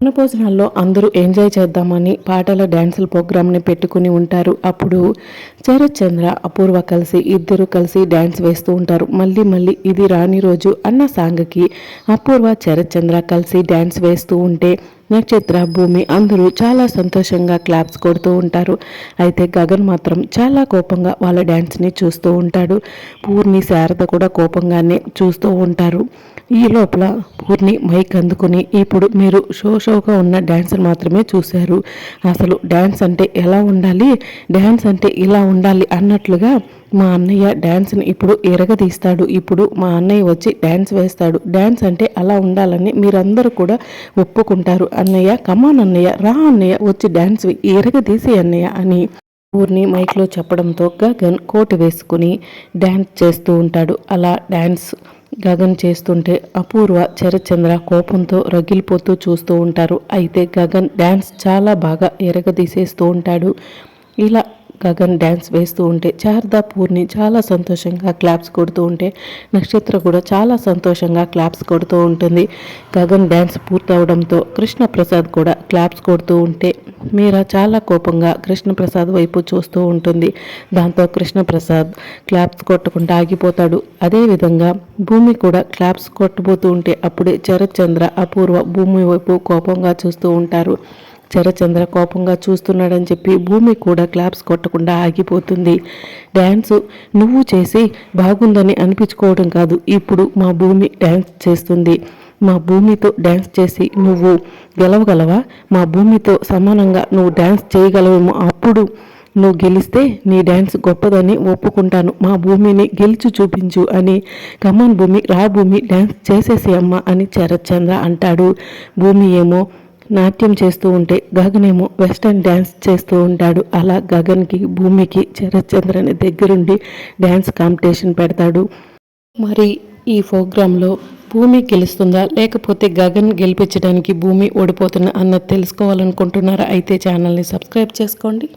అన్నభోజనాల్లో అందరూ ఎంజాయ్ చేద్దామని పాటల డ్యాన్సుల ప్రోగ్రామ్ని పెట్టుకుని ఉంటారు. అప్పుడు శరత్ చంద్ర అపూర్వ కలిసి ఇద్దరు కలిసి డ్యాన్స్ వేస్తూ ఉంటారు. మళ్ళీ మళ్ళీ ఇది రాని రోజు అన్న సాంగ్కి అపూర్వ శరత్ చంద్ర కలిసి డ్యాన్స్ వేస్తూ ఉంటే నక్షత్ర భూమి అందరూ చాలా సంతోషంగా క్లాప్స్ కొడుతూ ఉంటారు. అయితే గగన్ మాత్రం చాలా కోపంగా వాళ్ళ డ్యాన్స్ని చూస్తూ ఉంటాడు. పూర్ణి శారద కూడా కోపంగానే చూస్తూ ఉంటారు. ఈ లోపల పూర్ణి మైక్ అందుకుని ఇప్పుడు మీరు షో షోగా ఉన్న డ్యాన్సులు మాత్రమే చూశారు. అసలు డ్యాన్స్ అంటే ఎలా ఉండాలి? డ్యాన్స్ అంటే ఇలా ఉండాలి అన్నట్లుగా మా అన్నయ్య డ్యాన్స్ని ఇప్పుడు ఎరగదీస్తాడు. ఇప్పుడు మా అన్నయ్య వచ్చి డ్యాన్స్ వేస్తాడు. డ్యాన్స్ అంటే అలా ఉండాలని మీరందరూ కూడా ఒప్పుకుంటారు. అన్నయ్య కమాన్ అన్నయ్య రా అన్నయ్య వచ్చి డ్యాన్స్ ఎరగదీసి అన్నయ్య అని ఊరిని మైక్లో చెప్పడంతో గగన్ కోటు వేసుకుని డ్యాన్స్ చేస్తూ ఉంటాడు. అలా డ్యాన్స్ గగన్ చేస్తుంటే అపూర్వ చరచంద్ర కోపంతో రగిలిపోతూ చూస్తూ ఉంటారు. అయితే గగన్ డ్యాన్స్ చాలా బాగా ఎరగదీసేస్తూ ఉంటాడు. ఇలా గగన్ డ్యాన్స్ వేస్తూ ఉంటే శారదా పూర్ణి చాలా సంతోషంగా క్లాప్స్ కొడుతూ ఉంటే నక్షత్ర కూడా చాలా సంతోషంగా క్లాప్స్ కొడుతూ ఉంటుంది. గగన్ డ్యాన్స్ పూర్తవడంతో కృష్ణప్రసాద్ కూడా క్లాప్స్ కొడుతూ ఉంటే మీరా చాలా కోపంగా కృష్ణప్రసాద్ వైపు చూస్తూ ఉంటుంది. దాంతో కృష్ణప్రసాద్ క్లాప్స్ కొట్టకుండా ఆగిపోతాడు. అదేవిధంగా భూమి కూడా క్లాప్స్ కొట్టబోతూ ఉంటే అప్పుడే చరత్ చంద్ర అపూర్వ భూమి వైపు కోపంగా చూస్తూ ఉంటారు. చరచంద్ర కోపంగా చూస్తున్నాడని చెప్పి భూమి కూడా క్లాప్స్ కొట్టకుండా ఆగిపోతుంది. డ్యాన్స్ నువ్వు చేసి బాగుందని అనిపించుకోవడం కాదు. ఇప్పుడు మా భూమి డ్యాన్స్ చేస్తుంది. మా భూమితో డ్యాన్స్ చేసి నువ్వు గెలవగలవా? మా భూమితో సమానంగా నువ్వు డ్యాన్స్ చేయగలవేమో అప్పుడు నువ్వు గెలిస్తే నీ డ్యాన్స్ గొప్పదని ఒప్పుకుంటాను. మా భూమిని గెలిచి చూపించు అని కమన్ భూమి రా భూమి డ్యాన్స్ చేసేసి అమ్మ అని చరచంద్ర అంటాడు. భూమి ఏమో నాట్యం చేస్తూ ఉంటే గగనేమో వెస్టర్న్ డ్యాన్స్ చేస్తూ ఉంటాడు. అలా గగన్కి భూమికి చరచంద్రని దగ్గరుండి డ్యాన్స్ కాంపిటీషన్ పెడతాడు. మరి ఈ ప్రోగ్రాంలో భూమి గెలుస్తుందా? లేకపోతే గగన్ గెలిపించడానికి భూమి ఓడిపోతుందా అన్నది తెలుసుకోవాలనుకుంటున్నారా? అయితే ఛానల్ని సబ్స్క్రైబ్ చేసుకోండి.